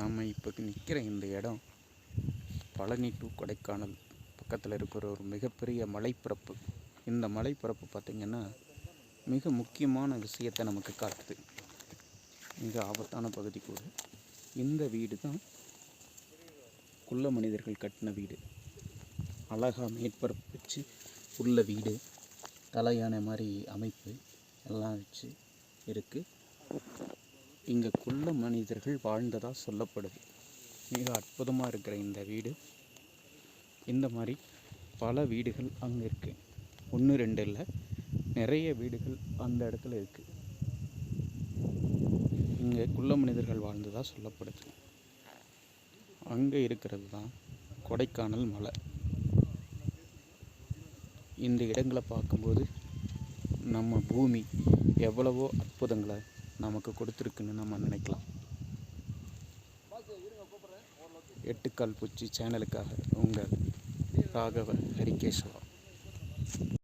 நம்ம இப்போ நிற்கிற இந்த இடம் பழனி டு கொடைக்கானல் பக்கத்தில் இருக்கிற ஒரு மிகப்பெரிய மலைப்பரப்பு இந்த மலைப்பரப்பு பார்த்திங்கன்னா மிக முக்கியமான விஷயத்தை நமக்கு காட்டுது. மிக ஆபத்தான பகுதி கூட. இந்த வீடு தான் குள்ள மனிதர்கள் கட்டின வீடு. அழகாக மேற்பரப்பு வச்சு உள்ள வீடு தலையானை மாதிரி அமைப்பு எல்லாம் வச்சு இருக்குது இங்கே குள்ள மனிதர்கள் வாழ்ந்ததாக சொல்லப்படுது. மிக அற்புதமாக இருக்கிற இந்த வீடு. இந்த மாதிரி பல வீடுகள் அங்கே இருக்குது ஒன்று ரெண்டு இல்லை நிறைய வீடுகள் அந்த இடத்துல இருக்குது இங்கே குள்ள மனிதர்கள் வாழ்ந்ததாக சொல்லப்படுது. அங்கே இருக்கிறது தான் கொடைக்கானல் மலை. இந்த இடங்களை பார்க்கும்போது நம்ம பூமி எவ்வளவோ அற்புதங்களை நமக்கு கொடுத்துருக்குன்னு நம்ம நினைக்கலாம். எட்டுக்கால் பூச்சி சேனலுக்காக உங்கள் ராகவ ஹரிகேஸ்வரா